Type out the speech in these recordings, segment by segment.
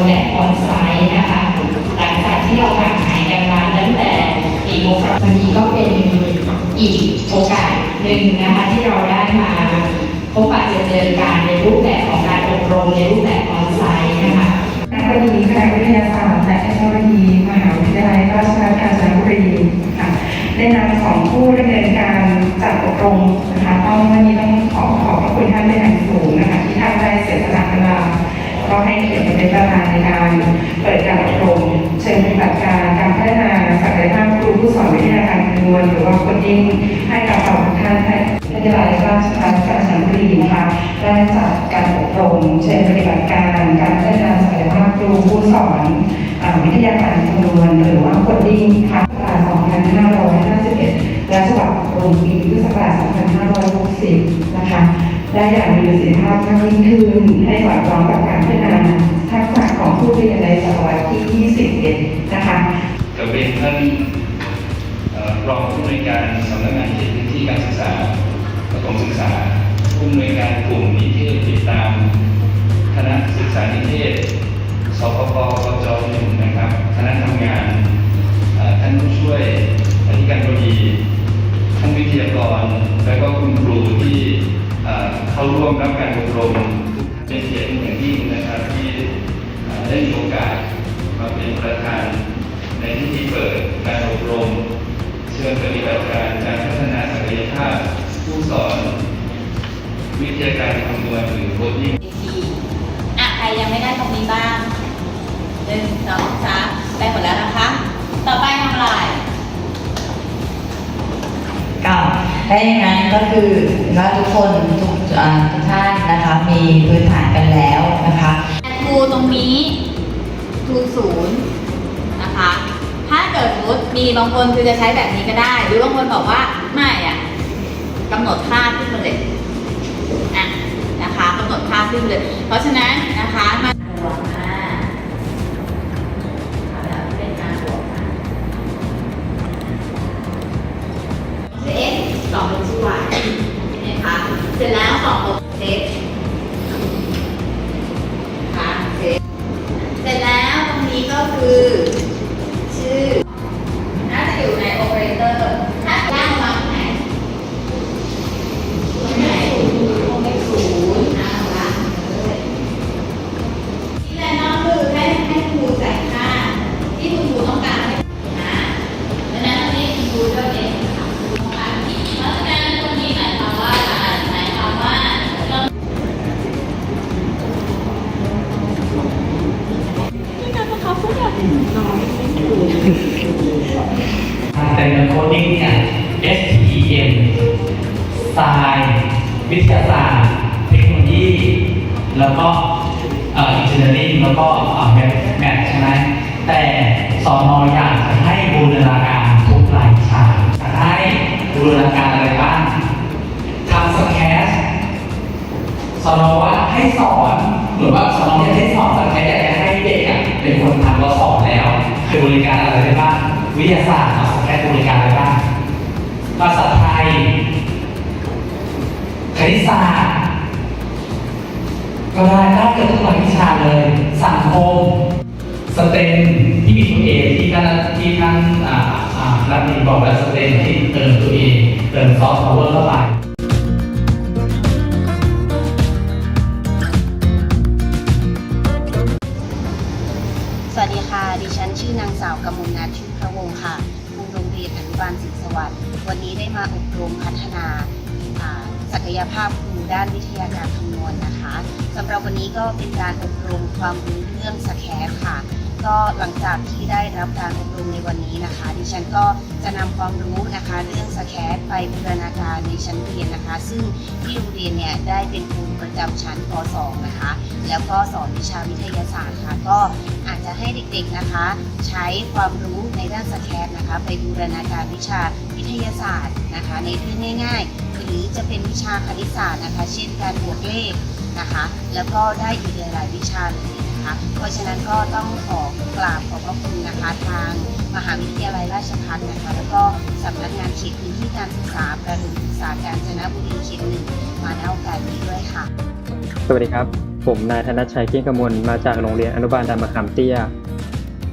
การอบรมแบบออนไซต์นะคะ หลังจากที่เราห่างหายกันมาตั้งแต่ปีงบปราวันนี้ก็เป็นอีกโอกาสหนึ่งนะคะที่เราได้มาพบปะเจอเจอกันในรูปแบบของการอบรมในรูปแบบออนไซต์นะคะนักบดีคณะวิทยาศาสตร์และเทคโนโลยีมหาวิทยาลัยราชภัฏกาญจนบุรีค่ะได้นำของผู้ดำเนินการจัดอบรมนะคะต้องวันนี้ต้องขอขอบพระคุณท่านเป็นอย่างสูงนะคะที่ท่านได้เสียสละเวลา ก็ให้เกียรติเป็นประธานในการเปิดการอบรมเชิงปฏิบัติการการพัฒนาศักยภาพครูผู้สอนวิทยาการคำนวณหรือว่าคดดิ้งให้กับสองท่านวิทยาลัยราชภัฏกาญจนบุรีนะคะได้จัดการอบรมเชิงปฏิบัติการการพัฒนาศักยภาพครูผู้สอนวิทยาการคำนวณหรือว่าคดดิ้งค่ะ2551 และฉบับอบรมปีพุทธศักราช2560นะคะ ได้อย่างมีประสิทธิภาพมากยิ่งขึ้นให้สอดคล้องกับการพัฒนาทักษะของผู้เรียนในศตวรรษที่ 21 นะคะกับเรียนท่านรองผู้อำนวยการสำนักงานเขตพื้นที่การศึกษาประถมศึกษาผู้อำนวยการกลุ่มนิเทศติดตาม คณะศึกษานิเทศสพปกจหนึ่งนะครับคณะทำงานท่านผู้ช่วยอธิการบดีท่านวิทยากร และก็คุณครูที่ เข้าร่วมรับการอบรมเป็นเกียรติอย่างยิ่งนะครับที่ได้มีโอกาสมาเป็นประธานในพิธีเปิดการอบรม เชิญปฏิบัติการการพัฒนาศักยภาพผู้สอน วิทยาการคำนวณหรือโคดดิ้งทีอะใครยังไม่ได้ตรงนี้บ้างหนึ่งสองสามได้หมดแล้วนะคะ ต่อไปทำอะไร ถ้าอย่างนั้นก็คือว่าทุกคนทุกทุกท่านนะคะมีพื้นฐานกันแล้วนะคะครูตรงนี้ทูศูนย์นะคะ ถ้าเกิดสมมติมีบางคนคือจะใช้แบบนี้ก็ได้ หรือบางคนบอกว่าไม่อะกำหนดค่าขึ้นมาเลยอะนะคะกำหนดค่าขึ้นเลย เพราะฉะนั้นนะคะมา เสร็จแล้วสองลบ x ค่ะเซ็ตเสร็จแล้วตรงนี้ก็คือ สายวิทยาศาสตร์ เทคโนโลยี แล้วก็อ่อ engineering แล้วก็เอ่อ math math ใช่ไหมแต่สอนออยากจะให้บูรณาการทุกรายชาจะให้บูรณาการอะไรบ้างทำสแคสสอนอว่าให้สอนหรือว่าสอนออยากให้สอนสแคสอยากจะให้เด็กอะเป็นคนทำเราสอนแล้วคือบริการอะไรได้บ้างวิทยาศาสตร์สแคสบริการอะไร ศาสตร์ก็ได้ได้เกือบทุกหลักวิชาเลย สังคม สเต็มที่มีตัวเองที่ท่านที่ท่านอ่าอ่ารัฐมนตรีบอกแล้วสเต็มที่เติมตัวเองเติมซอฟต์พาวเวอร์เข้าไปสวัสดีค่ะ ดิฉันชื่อนางสาวกมลนัทชื่อพระวงศ์ค่ะครูโรงเรียนอนุบาลศรีสวัสดิ์ วันนี้ได้มาอบรมพัฒนาอ่า ศักยภาพครูด้านวิทยาการคำนวณนะคะสำหรับวันนี้ก็เป็นการอบรมความรู้เรื่องสแคร์ค่ะ ก็หลังจากที่ได้รับการอบรมในวันนี้นะคะ ดิฉันก็จะนำความรู้นะคะ เรื่องสแคร์ไปบูรณาการในชั้นเรียนนะคะ ซึ่งที่โรงเรียนเนี่ยได้เป็นครูประจำชั้นป .2 นะคะ แล้วก็สอนวิชาวิทยาศาสตร์ค่ะก็อาจจะให้เด็กๆนะคะ ใช้ความรู้ในด้านสแคร์นะคะ ไปบูรณาการวิชาวิทยาศาสตร์นะคะ ในเรื่องง่าย ๆ รือจะเป็นวิชาคณิตศาสตร์นะคะ เช่นการบวกเลขนะคะ แล้วก็ได้อีกหลาย ๆ วิชาเลยนะคะ เพราะฉะนั้นก็ต้องขอกราบขอบพระคุณนะคะ ทางมหาวิทยาลัยราชภัฏนะคะ แล้วก็สำนักงานเขตพื้นที่การศึกษาประถมศึกษากาญจนบุรีเขตหนึ่งมาในโอกาสนี้ด้วยค่ะ สวัสดีครับ ผมนายธนชัยเกี้ยงกมลมาจากโรงเรียนอนุบาลดามะขามเตี้ย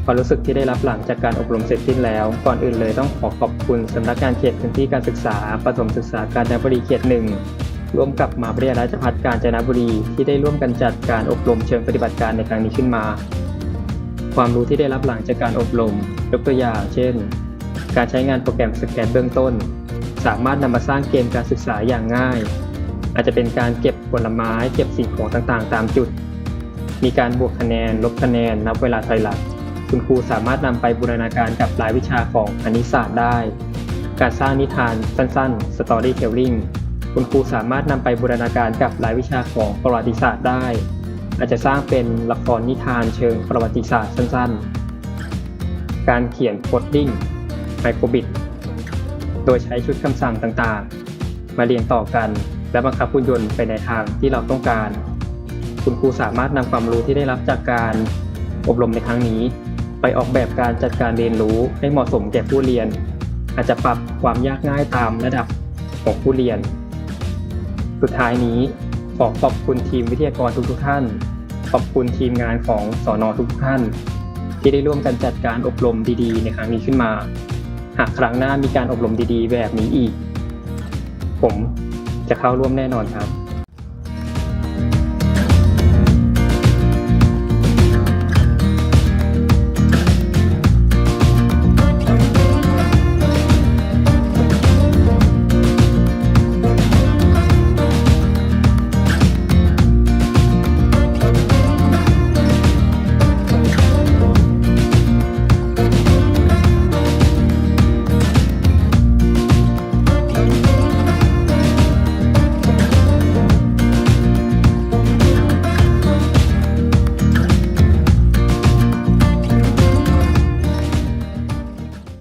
ความรู้สึกที่ได้รับหลังจากการอบรมเสร็จสิ้นแล้ว ก่อนอื่นเลยต้องขอขอบคุณสำนักงานเขตพื้นที่การศึกษาประถมศึกษากาญจนบุรีเขตหนึ่งร่วมกับมหาวิทยาลัยราชภัฏกาญจนบุรี ที่ได้ร่วมกันจัดการอบรมเชิงปฏิบัติการในครั้งนี้ขึ้นมา ความรู้ที่ได้รับหลังจากการอบรม ยกตัวอย่าง เช่น การใช้งานโปรแกรมสแกนเบื้องต้น สามารถนำมาสร้างเกมการศึกษาอย่างง่าย อาจจะเป็นการเก็บผลไม้ เก็บสิ่งของต่างๆ ตามจุด มีการบวกคะแนน ลบคะแนน นับเวลาถอยหลัง คุณครูสามารถนำไปบูรณาการกับรายวิชาของคณิตศาสตร์ได้ การสร้างนิทานสั้นๆ storytelling คุณครูสามารถนำไปบูรณาการกับรายวิชาของประวัติศาสตร์ได้ อาจจะสร้างเป็นละครนิทานเชิงประวัติศาสตร์สั้นๆ การเขียนโคดดิ้งไมโครบิตโดยใช้ชุดคำสั่งต่างๆ มาเรียงต่อกัน และบังคับหุ่นยนต์ไปในทางที่เราต้องการ คุณครูสามารถนำความรู้ที่ได้รับจากการอบรมในครั้งนี้ ไปออกแบบการจัดการเรียนรู้ให้เหมาะสมแก่ผู้เรียน อาจจะปรับความยากง่ายตามระดับของผู้เรียน สุดท้ายนี้ขอขอบคุณทีมวิทยากรทุกๆท่าน ขอบคุณทีมงานของสอนอทุกท่าน ที่ได้ร่วมกันจัดการอบรมดีๆ ในครั้งนี้ขึ้นมา หากครั้งหน้ามีการอบรมดีๆ แบบนี้อีก ผมจะเข้าร่วมแน่นอนครับ